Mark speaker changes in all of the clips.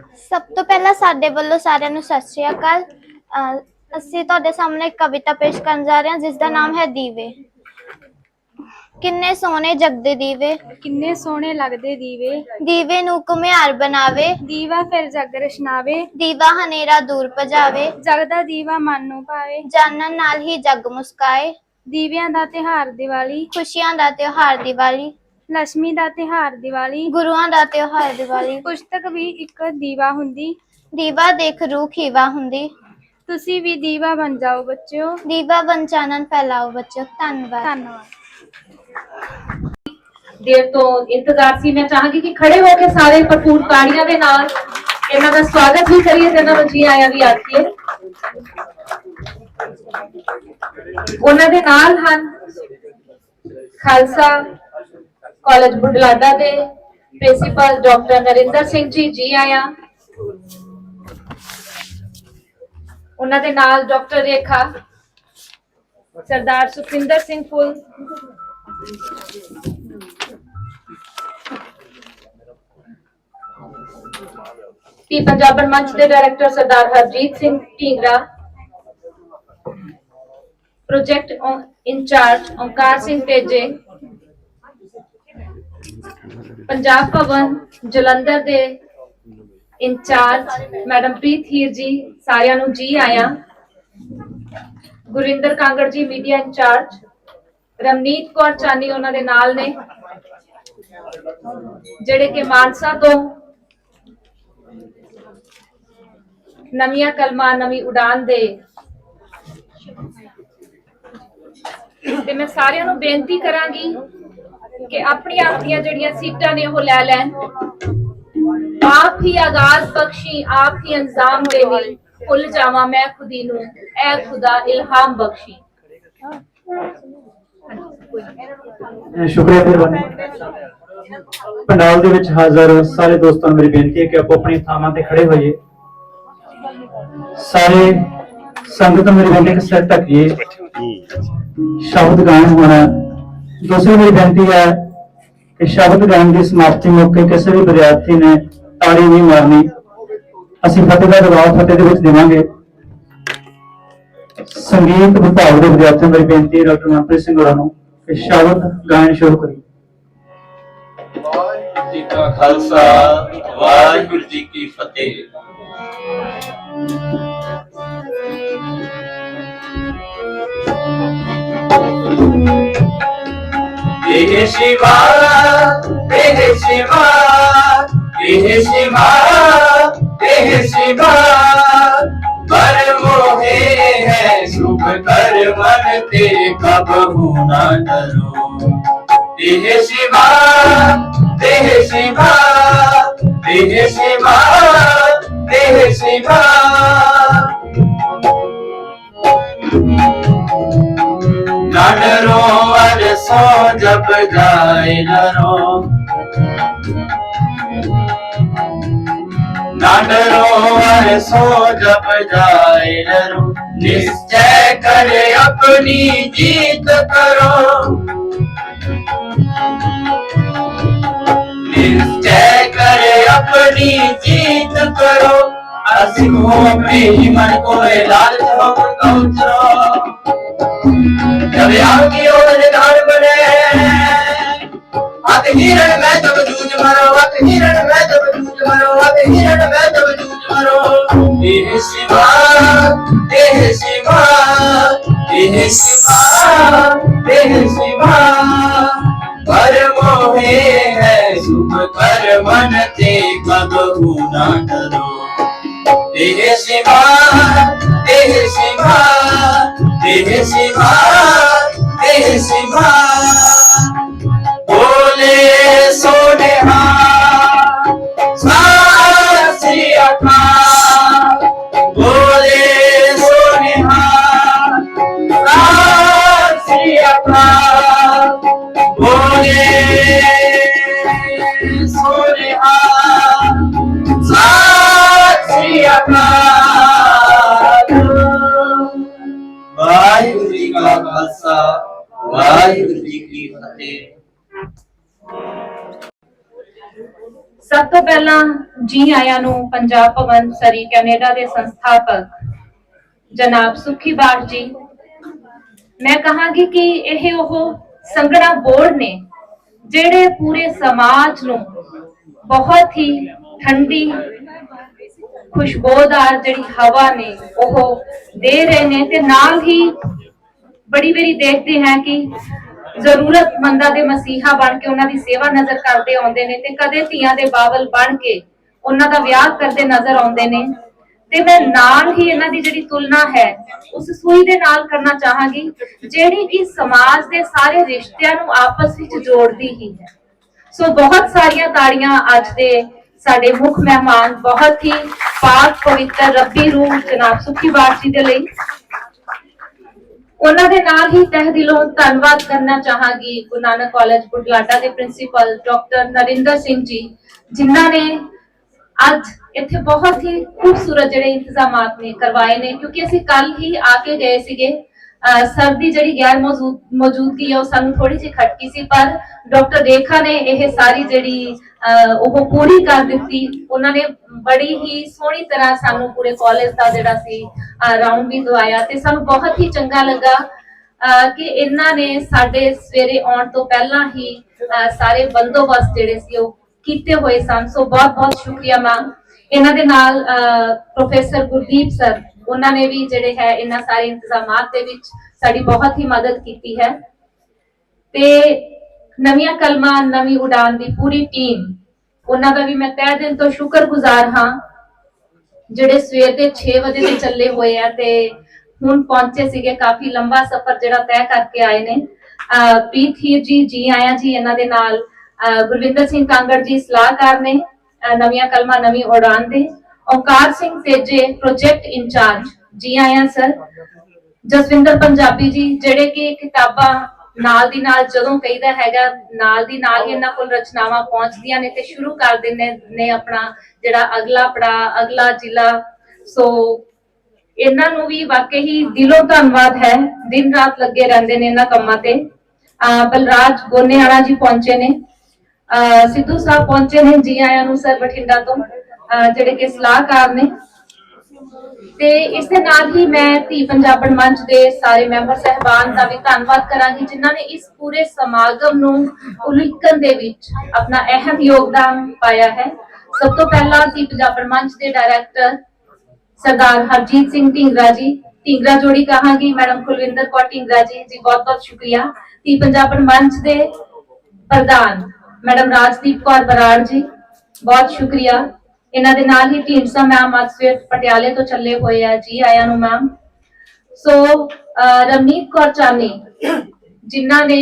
Speaker 1: ਸਭ ਤੋਂ ਪਹਿਲਾਂ ਸਾਡੇ ਵੱਲੋਂ ਸਾਰਿਆਂ ਨੂੰ ਸਤਿ ਸ਼੍ਰੀ ਅਕਾਲ। ਅਹ ਅਸੀਂ ਤੁਹਾਡੇ ਸਾਹਮਣੇ ਇੱਕ ਕਵਿਤਾ ਪੇਸ਼ ਕਰਨ ਜਾ ਰਹੇ ਹਾਂ ਜਿਸ ਦਾ ਨਾਮ ਹੈ ਦੀਵੇ। ਕਿੰਨੇ ਸੋਹਣੇ ਜਗਦੇ ਦੀਵੇ।
Speaker 2: ਕਿੰਨੇ ਸੋਹਣੇ ਲੱਗਦੇ ਦੀਵੇ।
Speaker 1: ਦੀਵੇ ਨੂੰ ਘੁਮਿਆਰ ਬਣਾਵੇ।
Speaker 2: ਦੀਵਾ ਫਿਰ ਜਗ ਰਸ਼ਨਾਵੇ
Speaker 1: ਦੀਵਾ ਹਨੇਰਾ ਦੂਰ ਭਜਾਵੇ।
Speaker 2: ਜਗਦਾ ਦੀਵਾ ਮਨ ਨੂੰ ਭਾਵੇ।
Speaker 1: ਜਾਨਣ ਨਾਲ ਹੀ ਜਗ ਮੁਸਕਾਏ।
Speaker 2: ਦੀਵਿਆਂ ਦਾ ਤਿਹਾਰ ਦੀਵਾਲੀ।
Speaker 1: ਖੁਸ਼ੀਆਂ ਦਾ ਤਿਉਹਾਰ ਦੀਵਾਲੀ।
Speaker 2: ਲక్ష్ਮੀ ਦਾ ਤਿਹਾਰ ਦੀਵਾਲੀ।
Speaker 1: ਗੁਰੂਆਂ ਦਾ ਤਿਉਹਾਰ ਦੀਵਾਲੀ।
Speaker 2: ਪੁਸਤਕ ਵੀ ਇੱਕ ਦੀਵਾ ਹੁੰਦੀ।
Speaker 1: ਦੀਵਾ ਦੇਖ ਰੂਹ ਖੀਵਾ ਹੁੰਦੀ।
Speaker 2: ਤੁਸੀਂ ਵੀ ਦੀਵਾ ਬਣ ਜਾਓ ਬੱਚਿਓ।
Speaker 1: ਦੀਵਾ ਬਨ ਚਾਨਣ ਫੈਲਾਓ ਬੱਚੋ ਧੰਨਵਾਦ।
Speaker 2: ਧੰਨਵਾਦ।
Speaker 3: ਦੇਰ ਤੋਂ ਇੰਤਜ਼ਾਰ ਸੀ। ਮੈਂ ਚਾਹਾਂਗੀ ਕਿ ਖੜੇ ਹੋ ਕੇ ਸਾਰੇ ਭਰਪੂਰ ਤਾੜੀਆਂ ਦੇ ਨਾਲ ਇਹਨਾਂ ਦਾ ਸਵਾਗਤ ਵੀ ਕਰੀਏ ਤੇ ਇਹਨਾਂ ਨੂੰ ਜੀ ਆਇਆਂ ਵੀ ਆਖੀਏ। ਉਹਨਾਂ ਦੇ ਨਾਲ ਹਨ ਖਾਲਸਾ ਕਾਲਜ ਬੁਢਲਾਡਾ ਦੇ ਪ੍ਰਿੰਸੀਪਲ ਡਾਕਟਰ ਨਰਿੰਦਰ ਸਿੰਘ ਜੀ ਜੀ ਆਇਆਂ। ਉਹਨਾਂ ਦੇ ਨਾਲ ਡਾਕਟਰ ਰੇਖਾ, ਸਰਦਾਰ ਸੁਖਿੰਦਰ ਸਿੰਘ ਫੁੱਲ। ਪੀ ਪੰਜਾਬਣ ਮੰਚ ਦੇ director Sardar Harjit Singh Dhingra. Project incharge Onkar Singh Teje Punjab Bhawan, Jalandhar ਦੇ ਇੰਚਾਰਜ ਮੈਡਮ ਪ੍ਰੀਤ ਹੀਰ ਜੀ ਸਾਰਿਆਂ ਨੂੰ ਜੀ ਆਇਆਂ। ਗੁਰਿੰਦਰ ਕਾਂਗੜ ਜੀ ਮੀਡੀਆ ਇੰਚਾਰਜ, ਰਮਨੀਤ ਕੌਰ ਚਾਨੀ ਉਹਨਾਂ ਦੇ ਨਾਲ ਨੇ, ਜਿਹੜੇ ਕਿ ਮਾਨਸਾ ਤੋਂ ਨਵੀਆਂ ਕਲਮਾਂ, ਨਵੀਂ ਉਡਾਨ ਦੇ। ਤੇ ਮੈਂ ਸਾਰਿਆਂ ਨੂੰ ਬੇਨਤੀ ਕਰਾਂਗੀ ਕਿ ਆਪਣੀ ਆਪਣੀਆਂ ਜਿਹੜੀਆਂ ਸੀਟਾਂ ਨੇ ਉਹ ਲੈ ਲੈਣ। ਆਪ ਹੀ ਆਗਾਜ਼ ਬਖਸ਼ੀ, ਆਪ ਹੀ ਅੰਜਾਮ ਦੇਵੀ, ਭੁੱਲ ਜਾਵਾਂ ਮੈਂ ਖੁਦੀ ਨੂੰ, ਐ ਖੁਦਾ ਇਲਹਾਮ ਬਖਸ਼ੀ।
Speaker 4: ਸ਼ੁਕਰੀਆ ਮਿਹਰਬਾਨੀ ਪੰਡਾਲ ਦੇ ਵਿੱਚ ਹਾਜ਼ਰ ਸਾਰੇ ਦੋਸਤਾਂ ਨੂੰ ਮੇਰੀ ਬੇਨਤੀ ਹੈ ਕਿ ਆਪੋ ਆਪਣੀ ਥਾਵਾਂ ਤੇ ਖੜੇ ਹੋਈਏ। ਸਾਰੇ ਸੰਗਤ ਨੂੰ ਮੇਰੀ ਬੇਨਤੀ ਹੈ ਕਿ ਸਿਰ ਢੱਕੀਏ ਸ਼ਬਦ ਗਾਇਨ ਹੋਣਾ ਦੂਸਰੀ ਮੇਰੀ ਬੇਨਤੀ ਹੈ ਕਿ ਸ਼ਬਦ ਗਾਇਨ ਦੀ ਸਮਾਪਤੀ ਮੌਕੇ ਕਿਸੇ ਵੀ ਵਿਦਿਆਰਥੀ ਨੇ ਤਾੜੀ ਨਹੀਂ ਮਾਰਨੀ। ਅਸੀਂ ਫਤਿਹ ਦਾ ਜਵਾਬ ਫਤਿਹ ਦੇ ਵਿੱਚ ਦੇਵਾਂਗੇ। ਸੰਗੀਤ ਵਿਭਾਗ ਦੇ ਵਿਦਿਆਰਥੀਆਂ ਮੇਰੀ ਬੇਨਤੀ ਹੈ ਡਾਕਟਰ ਮਨਪ੍ਰੀਤ ਸਿੰਘ ਹੋਰਾਂ ਨੂੰ ਕਿ ਸ਼ਬਦ ਗਾਇਨ ਸ਼ੁਰੂ ਕਰੀਏ।
Speaker 5: ਵਾਹਿਗੁਰੂ ਜੀ ਕਾ ਖਾਲਸਾ ਵਾਹਿਗੁਰੂ ਜੀ ਕੀ ਫਤਿਹ। हे शिवा हे शिवा हे शिवा हे शिवा पर मोहे है शुभ कर मन ते कब ना डरो हे शिवा हे शिवा हे शिवा हे शिवा ना डरो सो जब जाए डरो ना डरो अर सो जब जाए डरो निश्चय करे अपनी जीत करो। निश्चय करे अपनी जीत करो। असिखो अपने ही मन को लाल गौचरो जब बने अत हिरण में जब जूझ मरो अत हिरण में जब जूझ मरो अत हिरण में जब जूझ मरो देह शिवा देह शिवा देह शिवा देह शिवा पर मोहे है सुख कर मन ते कबहू ना डरो देह शिवा देह शिवा देह शिवा देह शिवा ਵਾਹਿਗੁਰੂ ਜੀ ਕਾ ਖਾਲਸਾ ਵਾਹਿਗੁਰੂ ਜੀ ਕੀ ਫਤਿਹ
Speaker 3: ਸਭ ਤੋਂ ਪਹਿਲਾਂ ਜੀ ਆਇਆਂ ਨੂੰ ਪੰਜਾਬ ਭਵਨ ਸਰੀ ਕੈਨੇਡਾ ਦੇ ਸੰਸਥਾਪਕ ਜਨਾਬ ਸੁਖੀ ਬਾਠ ਜੀ, ਮੈਂ ਕਹਾਂਗੀ ਕਿ ਇਹ ਉਹ ਸੰਗਣਾ ਬੋਰਡ ਨੇ ਜਿਹੜੇ ਪੂਰੇ ਸਮਾਜ ਨੂੰ ਬਹੁਤ ਹੀ ਠੰਡੀ ਖੁਸ਼ਬੂਦਾਰ ਜਿਹੜੀ ਹਵਾ ਨੇ, ਉਹ ਦੇ ਰਹੇ ਨੇ ਤੇ ਨਾਲ ਹੀ ਬੜੀ ਵਾਰੀ ਦੇਖਦੇ ਹਾਂ ਕਿ ਜ਼ਰੂਰਤਮੰਦਾਂ ਦੇ ਮਸੀਹਾ ਬਣ ਕੇ ਉਹਨਾਂ ਦੀ ਸੇਵਾ ਨਜ਼ਰ ਕਰਦੇ ਆਉਂਦੇ ਨੇ ਤੇ ਕਦੇ ਧੀਆਂ ਦੇ ਬਾਬਲ ਬਣ ਕੇ ਉਹਨਾਂ ਦਾ ਵਿਆਹ ਕਰਦੇ ਨਜ਼ਰ ਆਉਂਦੇ ਨੇ। ਤੇ ਮੈਂ ਨਾਲ ਹੀ ਇਹਨਾਂ ਦੀ ਜਿਹੜੀ ਤੁਲਨਾ ਹੈ, ਉਸ ਸੂਈ ਦੇ ਨਾਲ ਕਰਨਾ ਚਾਹਾਂਗੀ, ਜਿਹੜੀ ਕਿ ਸਮਾਜ ਦੇ ਸਾਰੇ ਰਿਸ਼ਤਿਆਂ ਨੂੰ ਆਪਸ ਵਿੱਚ ਜੋੜਦੀ ਹੀ ਹੈ। ਸੋ ਬਹੁਤ ਸਾਰੀਆਂ ਤਾੜੀਆਂ ਅੱਜ ਦੇ ਸਾਡੇ ਮੁੱਖ ਮਹਿਮਾਨ ਬਹੁਤ ਹੀ ਪਾਕ, ਪਵਿੱਤਰ, ਰੱਬੀ ਰੂਹ ਜਨਾਬ ਸੁਖੀ ਬਾਠ ਦੇ ਲਈ। ਉਹਨਾਂ ਦੇ ਨਾਲ ਹੀ ਤਹਿ ਦਿਲੋਂ ਧੰਨਵਾਦ ਕਰਨਾ ਚਾਹਾਂਗੀ ਗੁਰੂ ਨਾਨਕ ਕਾਲਜ ਬੁਢਲਾਡਾ ਦੇ ਪ੍ਰਿੰਸੀਪਲ ਡਾਕਟਰ ਨਰਿੰਦਰ ਸਿੰਘ ਜੀ, ਜਿਨ੍ਹਾਂ ਨੇ ਅੱਜ ਇੱਥੇ ਬਹੁਤ ਹੀ ਖੂਬਸੂਰਤ ਜਿਹੜੇ ਇੰਤਜ਼ਾਮਾਤ ਨੇ ਕਰਵਾਏ ਨੇ, ਕਿਉਂਕਿ ਅਸੀਂ ਕੱਲ ਹੀ ਆ ਕੇ ਗਏ ਸੀਗੇ। ਅਹ ਸਰ ਦੀ ਜਿਹੜੀ ਗੈਰ ਮੌਜੂਦ ਮੌਜੂਦਗੀ ਹੈ ਉਹ ਸਾਨੂੰ ਥੋੜੀ ਜਿਹੀ ਖਟਕੀ ਸੀ, ਪਰ ਡਾਕਟਰ ਰੇਖਾ ਨੇ ਇਹ ਸਾਰੀ ਜਿਹੜੀ ਉਹ ਪੂਰੀ ਕਰ ਦਿੱਤੀ। ਉਹਨਾਂ ਨੇ ਬੜੀ ਹੀ ਸੋਹਣੀ ਤਰ੍ਹਾਂ ਸਾਨੂੰ ਪੂਰੇ ਕਾਲਜ ਦਾ ਜਿਹੜਾ ਸੀ ਰਾਉਂਡ ਵੀ ਦਵਾਇਆ ਤੇ ਸਾਨੂੰ ਬਹੁਤ ਹੀ ਚੰਗਾ ਲੱਗਾ ਕਿ ਇਹਨਾਂ ਨੇ ਸਾਡੇ ਸਵੇਰੇ ਆਉਣ ਤੋਂ ਪਹਿਲਾਂ ਹੀ ਸਾਰੇ ਬੰਦੋਬਸਤ ਜਿਹੜੇ ਸੀ ਉਹ ਕੀਤੇ ਹੋਏ ਸਨ। ਸੋ ਬਹੁਤ ਬਹੁਤ ਸ਼ੁਕਰੀਆ ਮੈਮ ਇਹਨਾਂ ਦੇ ਨਾਲ ਪ੍ਰੋਫੈਸਰ ਗੁਰਦੀਪ ਸਰ ਉਹਨਾਂ ਨੇ ਵੀ ਜਿਹੜੇ ਹੈ ਇਹਨਾਂ ਸਾਰੇ ਇੰਤਜ਼ਾਮਾਤ ਦੇ ਵਿੱਚ ਸਾਡੀ ਬਹੁਤ ਹੀ ਮਦਦ ਕੀਤੀ ਹੈ। ਤੇ ਨਵੀਆਂ ਕਲਮਾਂ, ਨਵੀਂ ਉਡਾਨ ਦੀ ਪੂਰੀ ਟੀਮ। ਉਹਨਾਂ ਦਾ ਵੀ ਮੈਂ ਤਹਿ ਦਿਲ ਤੋਂ ਸ਼ੁਕਰਗੁਜ਼ਾਰ ਹਾਂ, ਜਿਹੜੇ ਸਵੇਰ ਦੇ 6 ਵਜੇ ਦੇ ਚੱਲੇ ਹੋਏ ਆ ਤੇ ਹੁਣ ਪਹੁੰਚੇ ਸੀਗੇ ਕਾਫੀ ਲੰਬਾ ਸਫ਼ਰ ਜਿਹੜਾ ਤੈਅ ਕਰਕੇ ਆਏ ਨੇ। ਪ੍ਰੀਤ ਹੀਰ ਜੀ ਜੀ ਆਇਆਂ ਜੀ, ਇਹਨਾਂ ਦੇ ਨਾਲ ਗੁਰਵਿੰਦਰ ਸਿੰਘ ਕਾਂਗੜ ਜੀ ਸਲਾਹਕਾਰ ਨੇ ਨਵੀਆਂ ਕਲਮਾਂ, ਨਵੀਂ ਉਡਾਨ ਦੇ। ਓਕਾਰ ਸਿੰਘ ਤੇਜੇ ਪ੍ਰੋਜੈਕਟ ਇੰਚਾਰਜ ਜੀ ਆਇਆਂ ਸਰ ਜਸਵਿੰਦਰ ਪੰਜਾਬੀ ਜੀ, ਜਿਹੜੇ ਕਿ ਕਿਤਾਬਾਂ ਨਾਲ ਦੀ ਨਾਲ ਜਦੋਂ ਕਹੀਦਾ ਹੈਗਾ, ਨਾਲ ਦੀ ਨਾਲ ਹੀ ਇਹਨਾਂ ਕੋਲ ਰਚਨਾਵਾਂ ਪਹੁੰਚਦੀਆਂ ਨੇ ਤੇ ਸ਼ੁਰੂ ਕਰ ਦਿੰਦੇ ਨੇ ਆਪਣਾ ਜਿਹੜਾ ਅਗਲਾ ਪੜਾ, ਅਗਲਾ ਜ਼ਿਲ੍ਹਾ। ਸੋ ਇਹਨਾਂ ਨੂੰ ਵੀ ਵਾਕਈ ਹੀ ਦਿਲੋਂ ਧੰਨਵਾਦ ਹੈ। ਦਿਨ ਰਾਤ ਲੱਗੇ ਰਹਿੰਦੇ ਨੇ ਇਹਨਾਂ ਕੰਮਾਂ ਤੇ। ਬਲਰਾਜ ਗੋਨੇਵਾਲਾ ਜੀ ਪਹੁੰਚੇ ਨੇ। ਅਹ ਸਿੱਧੂ ਸਾਹਿਬ ਪਹੁੰਚੇ ਨੇ ਜੀ ਆਇਆਂ ਨੂੰ ਸਰ ਬਠਿੰਡਾ ਤੋਂ। ਜਿਹੜੇ ਕਿ ਸਲਾਹਕਾਰ ਨੇ। ਤੇ ਇਸ ਦੇ ਨਾਲ ਹੀ ਮੈਂ ਧੀ ਪੰਜਾਬਣ ਮੰਚ ਦੇ ਸਾਰੇ ਮੈਂਬਰ ਸਹਿਬਾਨ ਦਾ ਵੀ ਧੰਨਵਾਦ ਕਰਾਂਗੀ, ਜਿਨ੍ਹਾਂ ਨੇ ਇਸ ਪੂਰੇ ਸਮਾਗਮ ਨੂੰ ਉਲੀਕਣ ਦੇ ਵਿੱਚ ਆਪਣਾ ਅਹਿਮ ਯੋਗਦਾਨ ਪਾਇਆ ਹੈ। ਸਭ ਤੋਂ ਪਹਿਲਾਂ ਧੀ ਪੰਜਾਬਣ ਮੰਚ ਦੇ ਡਾਇਰੈਕਟਰ ਸਰਦਾਰ ਹਰਜੀਤ ਸਿੰਘ ਢਿੰਗਰਾ ਜੀ, ਢਿੰਗਰਾ ਜੋੜੀ ਕਹਾਂਗੀ, ਮੈਡਮ ਕੁਲਵਿੰਦਰ ਕੌਰ ਢਿੰਗਰਾ ਜੀ ਜੀ, ਬਹੁਤ ਬਹੁਤ ਸ਼ੁਕਰੀਆ। ਧੀ ਪੰਜਾਬਣ ਮੰਚ ਦੇ ਪ੍ਰਧਾਨ ਮੈਡਮ ਰਾਜਦੀਪ ਕੌਰ ਬਰਾੜ ਜੀ, ਬਹੁਤ ਸ਼ੁਕਰੀਆ। ਇਹਨਾਂ ਦੇ ਨਾਲ ਹੀ ਢੀਂਡਸਾ ਮੈਮ ਅੱਜ ਸਵੇਰ ਪਟਿਆਲੇ ਤੋਂ ਚੱਲੇ ਹੋਏ ਆ ਜੀ ਆਇਆਂ ਨੂੰ ma'am so uh, Ramneet Kaur Chani ਜਿਨ੍ਹਾਂ ਨੇ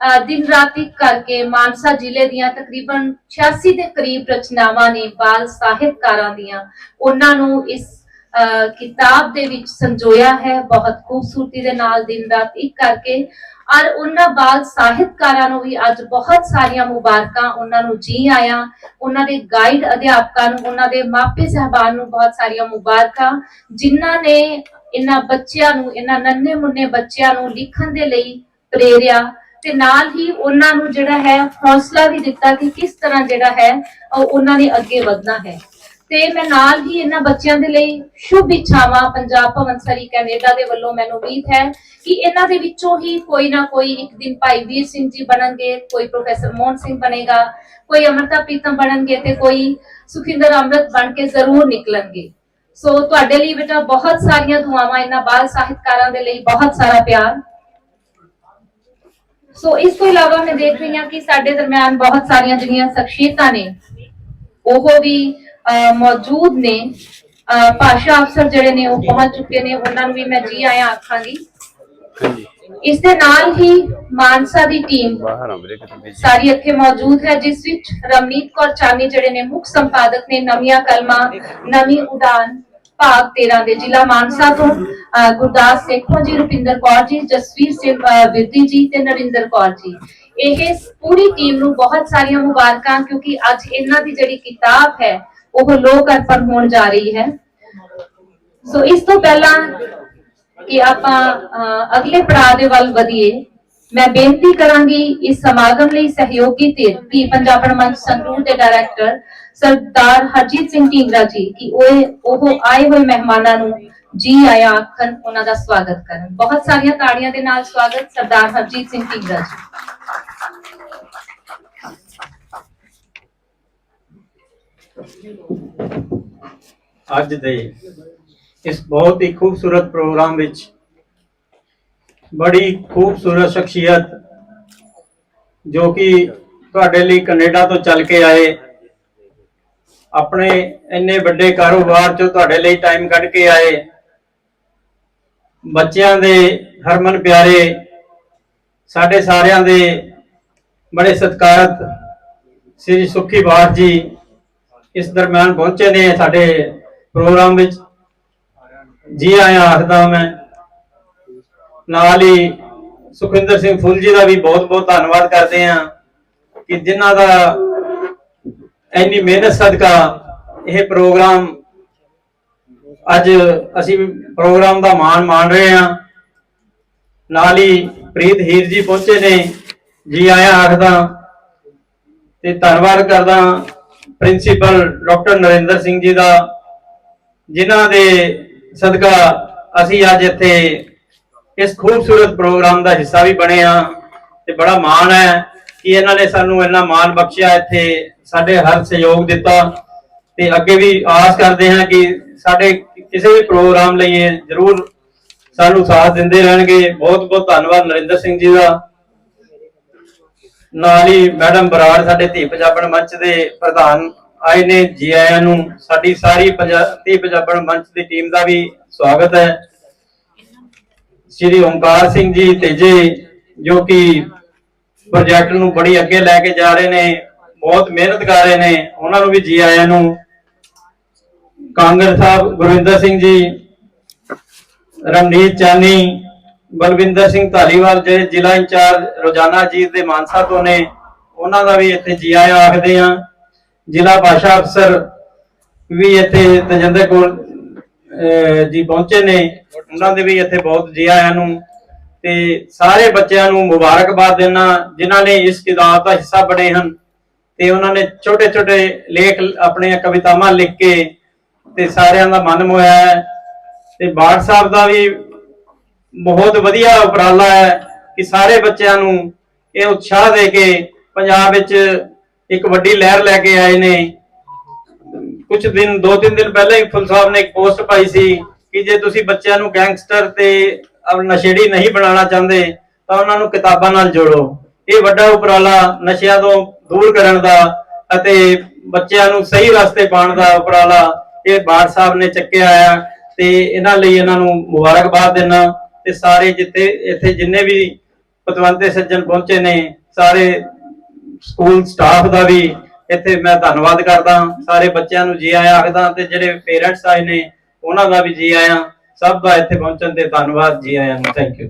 Speaker 3: ਅਹ, ਦਿਨ ਰਾਤੀ ਕਰਕੇ ਮਾਨਸਾ ਜ਼ਿਲ੍ਹੇ ਦੀਆਂ ਤਕਰੀਬਨ 86 ਦੇ ਕਰੀਬ ਰਚਨਾਵਾਂ ਨੇ ਬਾਲ ਸਾਹਿਤਕਾਰਾਂ ਦੀਆਂ ਉਹਨਾਂ ਨੂੰ ਇਸ ਕਿਤਾਬ ਦੇ ਵਿੱਚ ਸੰਜੋਇਆ ਹੈ ਬਹੁਤ ਖੂਬਸੂਰਤੀ ਦੇ ਨਾਲ ਦਿਨ ਰਾਤ ਇੱਕ ਕਰਕੇ। ਔਰ ਉਹਨਾਂ ਬਾਲ ਸਾਹਿਤਕਾਰਾਂ ਨੂੰ ਵੀ ਅੱਜ ਬਹੁਤ ਸਾਰੀਆਂ ਮੁਬਾਰਕਾਂ ਉਹਨਾਂ ਨੂੰ ਜੀ ਆਇਆ। ਉਹਨਾਂ ਦੇ ਗਾਈਡ ਅਧਿਆਪਕਾਂ ਨੂੰ, ਉਹਨਾਂ ਦੇ ਮਾਪੇ ਸਹਿਬਾਨ ਨੂੰ ਬਹੁਤ ਸਾਰੀਆਂ ਮੁਬਾਰਕਾਂ, ਜਿਨ੍ਹਾਂ ਨੇ ਇਹਨਾਂ ਬੱਚਿਆਂ ਨੂੰ, ਇਹਨਾਂ ਨੰਨੇ ਮੁੰਨੇ ਬੱਚਿਆਂ ਨੂੰ ਲਿਖਣ ਦੇ ਲਈ ਪ੍ਰੇਰਿਆ। ਤੇ ਨਾਲ ਹੀ ਉਹਨਾਂ ਨੂੰ ਜਿਹੜਾ ਹੈ ਹੌਸਲਾ ਵੀ ਦਿੱਤਾ ਕਿ ਕਿਸ ਤਰ੍ਹਾਂ ਜਿਹੜਾ ਹੈ ਉਹਨਾਂ ਨੇ ਅੱਗੇ ਵਧਣਾ ਹੈ। ਤੇ ਮੈਂ ਨਾਲ ਹੀ ਇਹਨਾਂ ਬੱਚਿਆਂ ਦੇ ਲਈ ਸ਼ੁਭ ਇੱਛਾਵਾਂ ਪੰਜਾਬ ਭਵਨ ਸਰੀ ਕੈਨੇਡਾ ਦੇ ਵੱਲੋਂ ਮੈਨੂੰ ਉਮੀਦ ਹੈ ਕਿ ਇਹਨਾਂ ਦੇ ਵਿੱਚੋਂ ਹੀ ਕੋਈ ਨਾ ਕੋਈ ਇੱਕ ਦਿਨ ਭਾਈ ਵੀਰ ਸਿੰਘ ਜੀ ਬਣਨਗੇ, ਕੋਈ ਪ੍ਰੋਫੈਸਰ ਮੋਹਨ ਸਿੰਘ ਬਣੇਗਾ, ਕੋਈ ਅਮਰਤਾ ਪ੍ਰੀਤਮ ਬਣਨਗੇ ਤੇ ਕੋਈ ਸੁਖਿੰਦਰ ਅੰਮ੍ਰਿਤ ਬਣ ਕੇ ਜ਼ਰੂਰ ਨਿਕਲਣਗੇ। ਸੋ ਤੁਹਾਡੇ ਲਈ ਬੇਟਾ ਬਹੁਤ ਸਾਰੀਆਂ ਦੁਆਵਾਂ ਇਹਨਾਂ ਬਾਲ ਸਾਹਿਤਕਾਰਾਂ ਦੇ ਲਈ ਬਹੁਤ ਸਾਰਾ ਪਿਆਰ। ਸੋ ਇਸ ਤੋਂ ਇਲਾਵਾ ਮੈਂ ਦੇਖ ਰਹੀ ਹਾਂ ਕਿ ਸਾਡੇ ਦਰਮਿਆਨ ਬਹੁਤ ਸਾਰੀਆਂ ਜਿਹੜੀਆਂ ਸ਼ਖਸੀਅਤਾਂ ਨੇ, ਉਹ ਵੀ ਮੌਜੂਦ ਨੇ। ਭਾਸ਼ਾ ਅਫਸਰ ਜਿਹੜੇ ਨੇ ਉਹ ਪਹੁੰਚ ਚੁੱਕੇ ਨੇ। ਉਹਨਾਂ ਨੂੰ ਵੀ ਮੈਂ ਜੀ ਆਇਆਂ ਆਖਾਂਗੀ। ਇਸ ਦੇ ਨਾਲ ਹੀ ਮਾਨਸਾ ਦੀ ਟੀਮ ਸਾਰੀ ਇੱਥੇ ਮੌਜੂਦ ਹੈ ਜਿਸ ਵਿੱਚ ਰਮਨੀਤ ਕੌਰ ਚਾਨੀ ਜਿਹੜੇ ਨੇ ਮੁੱਖ ਸੰਪਾਦਕ ਨੇ ਨਵੀਆਂ ਕਲਮਾਂ ਨਵੀਂ ਉਡਾਨ ਭਾਗ 13 ਦੇ ਜ਼ਿਲ੍ਹਾ ਮਾਨਸਾ ਤੋਂ। ਗੁਰਦਾਸ ਸੇਖੋਂ ਜੀ ਰੁਪਿੰਦਰ ਕੌਰ ਜੀ ਜਸਵੀਰ ਸਿੰਘ ਵਿਰਦੀ ਜੀ ਤੇ ਨਰਿੰਦਰ ਕੌਰ ਜੀ। ਇਹ ਪੂਰੀ ਟੀਮ ਨੂੰ ਬਹੁਤ ਸਾਰੀਆਂ ਮੁਬਾਰਕਾਂ ਕਿਉਂਕਿ ਅੱਜ ਇਹਨਾਂ ਦੀ ਜਿਹੜੀ ਕਿਤਾਬ ਹੈ ਉਹ ਲੋਕ ਅਰਪਣ ਹੋਣ ਜਾ ਰਹੀ ਹੈ। ਸੋ ਇਸ ਤੋਂ ਪਹਿਲਾਂ ਕਿ ਆਪਾਂ ਅਗਲੇ ਪੜਾਅ ਦੇ ਵੱਲ ਵਧੀਏ, ਮੈਂ ਬੇਨਤੀ ਕਰਾਂਗੀ ਇਸ ਸਮਾਗਮ ਲਈ ਸਹਿਯੋਗੀ ਧਿਰ ਵੀ ਪੰਜਾਬਣ ਮੰਚ ਸੰਗਰੂਰ ਦੇ ਡਾਇਰੈਕਟਰ ਸਰਦਾਰ ਹਰਜੀਤ ਸਿੰਘ ਢੀਂਗਰਾ ਜੀ ਕਿ ਉਹ ਉਹ ਆਏ ਹੋਏ ਮਹਿਮਾਨਾਂ ਨੂੰ ਜੀ ਆਇਆਂ ਆਖਣ, ਉਹਨਾਂ ਦਾ ਸਵਾਗਤ ਕਰਨ। ਬਹੁਤ ਸਾਰੀਆਂ ਤਾੜੀਆਂ ਦੇ ਨਾਲ ਸਵਾਗਤ ਸਰਦਾਰ ਹਰਜੀਤ ਸਿੰਘ ਢੀਂਗਰਾ ਜੀ।
Speaker 6: ਅੱਜ ਦੇ ਇਸ ਬਹੁਤ ਹੀ ਖੂਬਸੂਰਤ ਪ੍ਰੋਗਰਾਮ ਵਿੱਚ ਬੜੀ ਖੂਬਸੂਰਤ ਸ਼ਖਸੀਅਤ ਜੋ ਕਿ ਤੁਹਾਡੇ ਲਈ ਕੈਨੇਡਾ ਤੋਂ ਚੱਲ ਕੇ ਆਏ, ਆਪਣੇ ਇੰਨੇ ਵੱਡੇ ਕਾਰੋਬਾਰ ਚੋਂ ਤੁਹਾਡੇ ਲਈ ਟਾਈਮ ਕੱਢ ਕੇ ਆਏ, ਬੱਚਿਆਂ ਦੇ ਹਰਮਨ ਪਿਆਰੇ, ਸਾਡੇ ਸਾਰਿਆਂ ਦੇ ਬੜੇ ਸਤਿਕਾਰਤ ਸ੍ਰੀ ਸੁਖੀ ਬਾਦ ਜੀ ਇਸ ਦਰਮਿਆਨ ਪਹੁੰਚੇ ਨੇ ਸਾਡੇ ਪ੍ਰੋਗਰਾਮ ਵਿੱਚ। ਜੀ ਆਇਆਂ ਆਖਦਾ ਮੈਂ। ਨਾਲ ਹੀ ਸੁਖਿੰਦਰ ਸਿੰਘ ਫੁੱਲ ਜੀ ਦਾ ਵੀ ਬਹੁਤ ਬਹੁਤ ਧੰਨਵਾਦ ਕਰਦੇ ਹਾਂ ਕਿ ਜਿਨ੍ਹਾਂ ਦਾ ਇੰਨੀ ਮਿਹਨਤ ਸਦਕਾ ਇਹ ਪ੍ਰੋਗਰਾਮ ਅੱਜ ਅਸੀਂ ਪ੍ਰੋਗਰਾਮ ਦਾ ਮਾਣ ਮਾਣ ਰਹੇ ਹਾਂ। ਨਾਲ ਹੀ ਪ੍ਰੀਤ ਹੀਰ ਜੀ ਪਹੁੰਚੇ ਨੇ। ਜੀ ਆਇਆਂ ਆਖਦਾ ਤੇ ਧੰਨਵਾਦ ਕਰਦਾ ਪ੍ਰਿੰਸੀਪਲ ਡਾਕਟਰ ਨਰਿੰਦਰ ਸਿੰਘ ਜੀ ਦਾ, ਜਿਨ੍ਹਾਂ ਦੇ ਸਦਕਾ ਅਸੀਂ ਅੱਜ ਇੱਥੇ ਇਸ ਖੂਬਸੂਰਤ ਪ੍ਰੋਗਰਾਮ ਦਾ ਹਿੱਸਾ ਵੀ ਬਣੇ ਆ ਤੇ ਬੜਾ ਮਾਣ ਹੈ ਕਿ ਇਹਨਾਂ ਨੇ ਸਾਨੂੰ ਇੰਨਾ ਮਾਣ ਬਖਸ਼ਿਆ, ਇੱਥੇ ਸਾਡੇ ਹਰ ਸਹਿਯੋਗ ਦਿੱਤਾ ਤੇ ਅੱਗੇ ਵੀ ਆਸ ਕਰਦੇ ਹਾਂ ਕਿ ਸਾਡੇ ਕਿਸੇ ਵੀ ਪ੍ਰੋਗਰਾਮ ਲਈ ਜ਼ਰੂਰ ਸਾਨੂੰ ਸਾਥ ਦਿੰਦੇ ਰਹਿਣਗੇ। ਬਹੁਤ ਬਹੁਤ ਧੰਨਵਾਦ ਨਰਿੰਦਰ ਸਿੰਘ ਜੀ ਦਾ। ਨਾਲ ਹੀ ਮੈਡਮ ਬਰਾੜ ਸਾਡੇ ਧੀ ਪੰਜਾਬਣ ਮੰਚ ਦੇ ਪ੍ਰਧਾਨ ਆਏ ਨੇ, ਜੀ ਆਇਆਂ ਨੂੰ ਸਾਡੀ ਸਾਰੀ ਧੀ ਪੰਜਾਬਣ ਮੰਚ ਦੀ ਟੀਮ ਦਾ ਵੀ ਸਵਾਗਤ ਹੈ। ਸ਼੍ਰੀ ਓਮਕਾਰ ਸਿੰਘ ਜੀ ਤੇਜੇ ਜੋ ਕਿ ਪ੍ਰੋਜੈਕਟ ਨੂੰ ਬੜੀ ਅੱਗੇ ਲੈ ਕੇ ਜਾ ਰਹੇ ਨੇ, ਬਹੁਤ ਮਿਹਨਤ ਕਰ ਰਹੇ ਨੇ, ਉਹਨਾਂ ਨੂੰ ਵੀ ਜੀ ਆਇਆਂ ਨੂੰ। ਕਾਂਗਰ ਸਾਹਿਬ ਗੁਰਵਿੰਦਰ ਸਿੰਘ ਜੀ ਰਮਨੀਤ ਚਾਨੀ ਬਲਵਿੰਦਰ ਸਿੰਘ ਧਾਲੀਵਾਲ ਜਿਹੜੇ ਜ਼ਿਲ੍ਹਾ ਇੰਚਾਰਜ ਰੋਜ਼ਾਨਾ ਅਜੀਤ ਦੇ ਮਾਨਸਾ ਤੋਂ ਨੇ, ਉਹਨਾਂ ਦਾ ਵੀ ਇੱਥੇ ਜੀ ਆਇਆਂ ਆਖਦੇ ਆ ਜ਼ਿਲ੍ਹਾ ਭਾਸ਼ਾ ਅਫਸਰ ਵੀ ਇੱਥੇ ਤਜਿੰਦਰ ਕੋਲ ਜੀ ਪਹੁੰਚੇ ਨੇ। ਉਹਨਾਂ ਦੇ ਵੀ ਇੱਥੇ ਬਹੁਤ ਜੀ ਆਇਆਂ ਨੂੰ। ਤੇ ਸਾਰੇ ਬੱਚਿਆਂ ਨੂੰ ਮੁਬਾਰਕਬਾਦ ਦੇਣਾ ਜਿਨ੍ਹਾਂ ਨੇ ਇਸ ਕਿਤਾਬ ਦਾ ਹਿੱਸਾ ਬਣੇ ਹਨ। ਤੇ ਉਹਨਾਂ ਨੇ ਛੋਟੇ ਛੋਟੇ ਲੇਖ ਆਪਣੀਆਂ ਕਵਿਤਾਵਾਂ ਲਿਖ ਕੇ ਤੇ ਸਾਰਿਆਂ ਦਾ ਮਨ ਮੋਇਆ ਤੇ ਬਾੜ ਸਾਹਿਬ ਦਾ ਵੀ ਬਹੁਤ ਵਧੀਆ ਉਪਰਾਲਾ ਹੈ ਕਿ ਸਾਰੇ ਬੱਚਿਆਂ ਨੂੰ ਇਹ ਉਤਸ਼ਾਹ ਦੇ ਕੇ ਪੰਜਾਬ ਵਿੱਚ ਇੱਕ ਵੱਡੀ ਲਹਿਰ ਲੈ ਕੇ ਆਏ ਨੇ। ਕੁਝ ਦਿਨ, ਦੋ ਤਿੰਨ ਦਿਨ ਪਹਿਲਾਂ ਹੀ ਫੁੱਲ ਸਾਹਿਬ ਨੇ ਇੱਕ ਪੋਸਟ ਪਾਈ ਸੀ ਕਿ ਜੇ ਤੁਸੀਂ ਬੱਚਿਆਂ ਨੂੰ ਗੈਂਗਸਟਰ ਤੇ ਨਸ਼ੇੜੀ ਨਹੀਂ ਬਣਾਉਣਾ ਚਾਹੁੰਦੇ, ਤਾਂ ਉਹਨਾਂ ਨੂੰ ਕਿਤਾਬਾਂ ਨਾਲ ਜੋੜੋ। ਇਹ ਵੱਡਾ ਉਪਰਾਲਾ ਨਸ਼ਿਆਂ ਤੋਂ ਦੂਰ ਕਰਨ ਦਾ ਅਤੇ ਬੱਚਿਆਂ ਨੂੰ ਸਹੀ ਰਸਤੇ ਪਾਉਣ ਦਾ ਉਪਰਾਲਾ ਇਹ ਬਾੜ ਸਾਹਿਬ ਨੇ ਚੱਕਿਆ ਆ ਤੇ ਇਹਨਾਂ ਲਈ ਇਹਨਾਂ ਨੂੰ ਮੁਬਾਰਕਬਾਦ ਦੇਣਾ ਤੇ ਸਾਰੇ ਜਿੱਥੇ ਇੱਥੇ ਜਿੰਨੇ ਵੀ ਪਤਵੰਤੇ ਸੱਜਣ ਪਹੁੰਚੇ ਨੇ, ਸਾਰੇ ਸਕੂਲ ਸਟਾਫ ਦਾ ਵੀ ਇੱਥੇ ਮੈਂ ਧੰਨਵਾਦ ਕਰਦਾ ਸਾਰੇ ਬੱਚਿਆਂ ਨੂੰ ਜੀ ਆਇਆਂ ਆਖਦਾ ਤੇ ਜਿਹੜੇ ਪੇਰੈਂਟਸ ਆਏ ਨੇ, ਉਹਨਾਂ ਦਾ ਵੀ ਜੀ ਆਇਆਂ। ਸਭ ਦਾ ਇੱਥੇ ਪਹੁੰਚਣ ਤੇ ਧੰਨਵਾਦ ਜੀ ਆਇਆਂ ਨੂੰ। Thank you